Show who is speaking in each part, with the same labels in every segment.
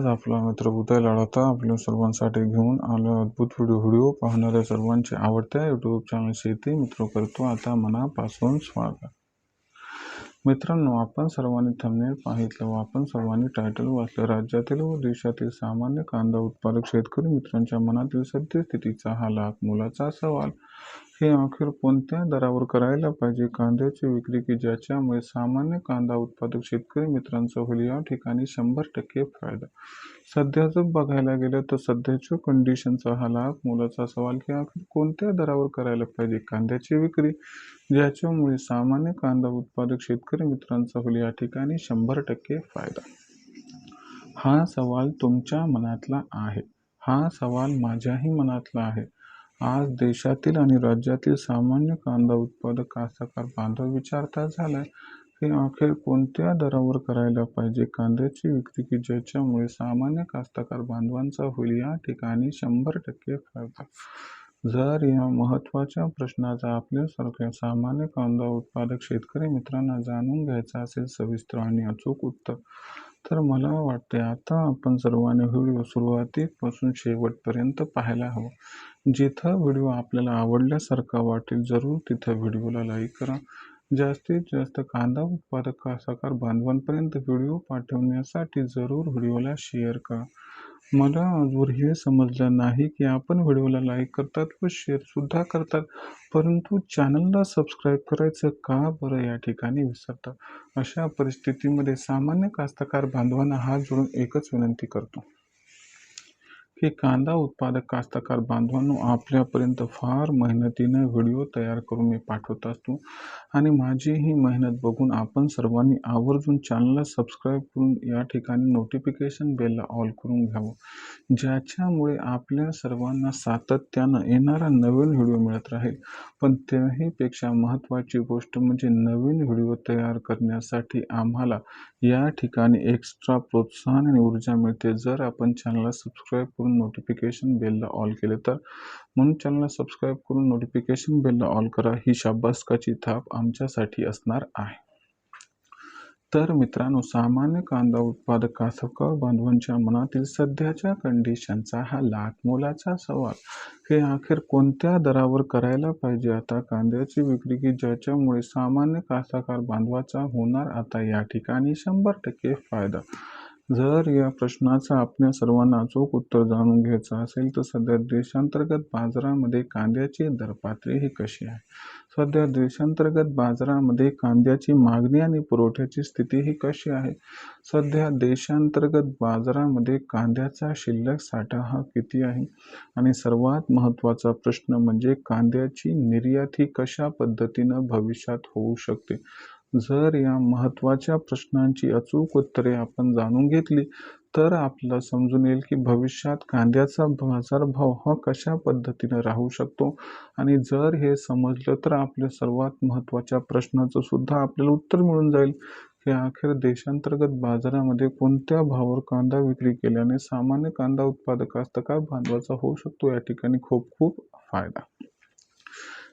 Speaker 1: आज आपला मित्र उदय लाडता आपल्या सर्वांसाठी घेऊन आलो अद्भुत व्हिडिओ व्हिडिओ पाहणाऱ्या सर्वांचे आवडत्या यूट्यूब चॅनल शेती मित्र करतो. आता मनापासून स्वागत. मित्रांनो आपण सर्वांनी थंबनेल पाहितलं व आपण सर्वांनी टायटल वाचलं. राज्यातील व देशातील सामान्य कांदा उत्पादक शेतकरी मित्रांच्या मनातील सद्यस्थितीचा हा लाख मुलाचा सवाल. हे अखेर कोणत्या दरावर करायला पाहिजे. कांद्याची विक्री की ज्याच्यामुळे सामान्य कांदा उत्पादक शेतकरी मित्रांचा होईल या ठिकाणी शंभर टक्के फायदा. सध्याचं बघायला गेलं तर सध्याच्या कंडिशनचा हा लाख मोलाचा सवाल की अखेर कोणत्या दरावर करायला पाहिजे. कांद्याची विक्री ज्याच्यामुळे सामान्य कांदा उत्पादक शेतकरी मित्रांचा होईल या ठिकाणी शंभर टक्के फायदा. हा सवाल तुमच्या मनातला आहे. हा सवाल माझ्याही मनातला आहे. आज देशातील आणि राज्यातील सामान्य कांदा उत्पादक कास्तकार बांधव विचारता झालाय की अखेर कोणत्या दरावर करायला पाहिजे? कांद्याची विक्री की ज्याच्यामुळे सामान्य कास्तकार बांधवांचा होईल या ठिकाणी शंभर टक्के फायदा. जर या महत्त्वाच्या प्रश्नाचा आपल्यासारख्या सामान्य कांदा उत्पादक शेतकरी मित्रांना जाणून घ्यायचा असेल सविस्तर आणि अचूक उत्तर. तर मला वाटते आता आपण सर्वांनी व्हिडिओ सुरुवातीपासून शेवटपर्यंत पाहायला हवं. जिथं व्हिडिओ आपल्याला आवडल्यासारखा वाटेल जरूर तिथं व्हिडिओला लाईक करा. जास्तीत जास्त कांदा उत्पादक सहकार बांधवांपर्यंत व्हिडिओ पाठवण्यासाठी जरूर व्हिडिओला शेअर करा. मला आजवर हे समजलं नाही की आपण व्हिडिओला लाईक करतात व शेअरसुद्धा करतात परंतु चॅनलला सबस्क्राईब करायचं का बरं या ठिकाणी विसरतात? अशा परिस्थितीमध्ये सामान्य कास्तकार बांधवांना हात जोडून एकच विनंती करतो. की कांदा उत्पादक कास्तकार बांधवांनो आपल्यापर्यंत फार मेहनतीनं व्हिडिओ तयार करून मी पाठवत असतो. आणि माझी ही मेहनत बघून आपण सर्वांनी आवर्जून चॅनलला सबस्क्राईब करून या ठिकाणी नोटिफिकेशन बेलला ऑल करून घ्यावं. ज्याच्यामुळे आपल्या सर्वांना सातत्यानं येणारा नवीन व्हिडिओ मिळत राहील. पण त्याहीपेक्षा महत्त्वाची गोष्ट म्हणजे नवीन व्हिडिओ तयार करण्यासाठी आम्हाला या ठिकाणी एक्स्ट्रा प्रोत्साहन आणि ऊर्जा मिळते. जर आपण चॅनलला सबस्क्राईब करून नोटिफिकेशन बेलला ऑल केले तर. म्हणून चॅनलला सबस्क्राईब करून नोटिफिकेशन बेलला ऑल करा. ही शाबासकाची थाप आमच्यासाठी असणार आहे. तर मित्रांनो सामान्य कांदा उत्पादक कास्तकार बांधवांच्या मनातील सध्याच्या कंडिशनचा हा लाख मोलाचा सवाल. हे अखेर कोणत्या दरावर करायला पाहिजे? आता कांद्याची विक्री की ज्याच्यामुळे सामान्य कास्तकार बांधवाचा होणार? आता या ठिकाणी शंभर टक्के फायदा. जर या प्रश्नाचं आपल्या सर्वांना अचूक उत्तर जाणून घ्यायचं असेल तर सध्या देशांतर्गत बाजारामध्ये कांद्याची दरपातळी ही कशी आहे? सध्या देशांतर्गत बाजारामध्ये कांद्याची मागणी आणि पुरवठ्याची स्थिती ही कशी आहे? सध्या देशांतर्गत बाजारामध्ये कांद्याचा शिल्लक साठा हा किती आहे? आणि सर्वात महत्त्वाचा प्रश्न म्हणजे कांद्याची निर्यात ही कशा पद्धतीनं भविष्यात होऊ शकते? जर या महत्त्वाच्या प्रश्नांची अचूक उत्तरे आपण जाणून घेतली तर आपल्याला समजून येईल की भविष्यात कांद्याचा बाजारभाव हा कशा पद्धतीने राहू शकतो? आणि जर हे समजलं तर आपल्या सर्वात महत्त्वाच्या प्रश्नाचं सुद्धा आपल्याला उत्तर मिळून जाईल की अखेर देशांतर्गत बाजारामध्ये कोणत्या भावावर कांदा विक्री केल्याने सामान्य कांदा उत्पादक काय बांधवाचा होऊ शकतो? या ठिकाणी खूप खूप फायदा.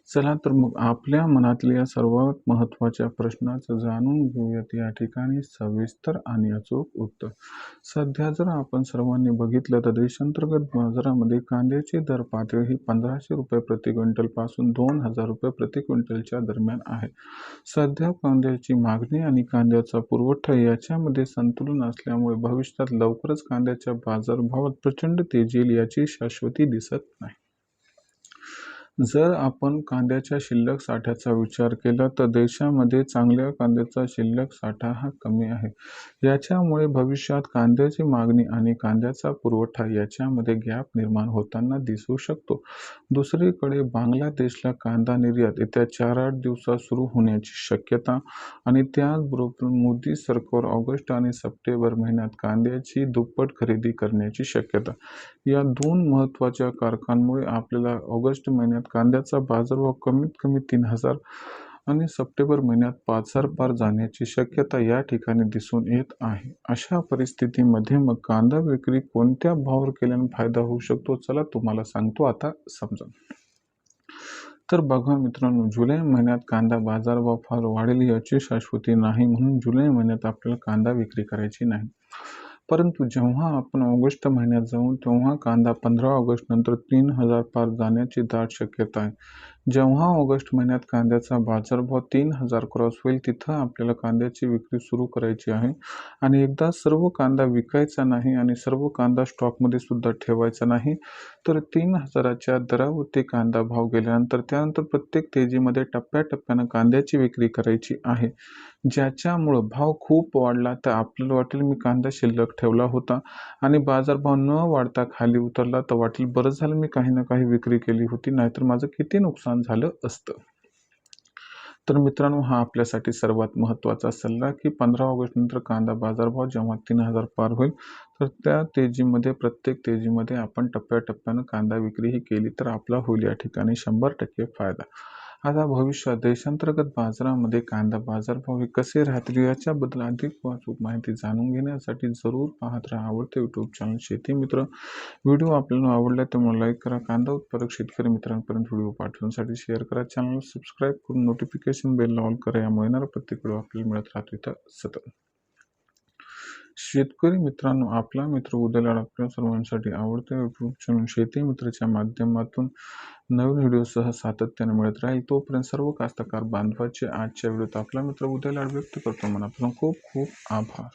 Speaker 1: चला तर मग आपल्या मनातल्या सर्वात महत्त्वाच्या प्रश्नाचं जाणून घेऊयात. या ठिकाणी सविस्तर आणि अचूक उत्तर. सध्या जर आपण सर्वांनी बघितलं तर देशांतर्गत बाजारामध्ये कांद्याची दर पातळी ही पंधराशे रुपये प्रति क्विंटलपासून दोन हजार रुपये प्रति क्विंटलच्या दरम्यान आहे. सध्या कांद्याची मागणी आणि कांद्याचा पुरवठा याच्यामध्ये संतुलन असल्यामुळे भविष्यात लवकरच कांद्याच्या बाजारभावात प्रचंड तेजी येईल याची शाश्वती दिसत नाही. जर आपण कांद्याच्या शिल्लक साठ्याचा विचार केला तर देशामध्ये चांगल्या कांद्याचा शिल्लक साठा हा कमी आहे. याच्यामुळे भविष्यात कांद्याची मागणी आणि कांद्याचा पुरवठा याच्यामध्ये गॅप निर्माण होताना दिसू शकतो. दुसरीकडे बांगलादेशला कांदा निर्यात येत्या चार आठ दिवसात सुरू होण्याची शक्यता आणि त्याचबरोबर मोदी सरकार ऑगस्ट आणि सप्टेंबर महिन्यात कांद्याची दुप्पट खरेदी करण्याची शक्यता. या दोन महत्त्वाच्या कारकांमुळे आपल्याला ऑगस्ट महिन्यात कांद्याचा बाजारभाव कमीत कमी तीन हजार आणि सप्टेंबर महिन्यात पाच हजार पार जाण्याची शक्यता या ठिकाणी दिसून येत आहे. अशा परिस्थितीमध्ये मग कांदा विक्री कोणत्या भावावर केल्याने फायदा होऊ शकतो? चला तुम्हाला सांगतो. आता समजा तर बघा मित्रांनो जुलै महिन्यात कांदा बाजारभाव फार वाढेल याची शाश्वती नाही म्हणून जुलै महिन्यात आपल्याला कांदा विक्री करायची नाही. परंतु जेव्हा आपण ऑगस्ट महिन्यात जाऊ तेव्हा कांदा पंधरा ऑगस्ट नंतर तीन हजार पार जाण्याची दाट शक्यता आहे. जेव्हा ऑगस्ट महिन्यात कांद्याचा बाजारभाव तीन हजार क्रॉस होईल तिथं आपल्याला कांद्याची विक्री सुरू करायची आहे. आणि एकदा सर्व कांदा विकायचा नाही आणि सर्व कांदा स्टॉकमध्ये सुद्धा ठेवायचा नाही तर तीन हजाराच्या दरावरती कांदा भाव गेल्यानंतर त्यानंतर प्रत्येक तेजीमध्ये टप्प्याटप्प्यानं कांद्याची विक्री करायची आहे. ज्याच्यामुळं भाव खूप वाढला तर आपल्याला वाटेल मी कांदा शिल्लक ठेवला होता. आणि बाजारभाव न वाढता खाली उतरला तर वाटेल बरं झालं मी काही ना काही विक्री केली होती नाहीतर माझं किती नुकसान झालं असतं. तर मित्रांनो हा आपल्यासाठी सर्वात महत्त्वाचा सल्ला की पंधरा ऑगस्टनंतर कांदा बाजारभाव जेव्हा तीन हजार पार होईल तर त्या तेजीमध्ये प्रत्येक तेजीमध्ये आपण टप्प्याटप्प्यानं कांदा विक्री ही केली तर आपला होईल या ठिकाणी शंभर टक्के फायदा. आता भविष्यात देशांतर्गत बाजारामध्ये कांदा बाजारभाव हे कसे राहतील याच्याबद्दल अधिक वाचूक माहिती जाणून घेण्यासाठी जरूर पाहत राहा. आवडते यूट्यूब चॅनल शेती मित्र. व्हिडिओ आपल्याला आवडला तर मला लाईक करा. कांदा उत्पादक शेतकरी मित्रांपर्यंत व्हिडिओ पाठवण्यासाठी शेअर करा. चॅनल सबस्क्राईब करून नोटिफिकेशन बेल ऑन करा. यामुळे येणारा प्रत्येक व्हिडिओ आपल्याला मिळत राहतो. इथं सतत. शेतकरी मित्रांनो आपला मित्र उद्याला आपल्या सर्वांसाठी आवडत्या यूट्यूब चॅनल शेती मित्राच्या माध्यमातून नवीन व्हिडिओसह सातत्याने मिळत राहील तोपर्यंत सर्व कास्तकार बांधवाचे आजच्या व्हिडिओत आपला मित्र उद्याला व्यक्त करतो. मनापासून खूप खूप आभार.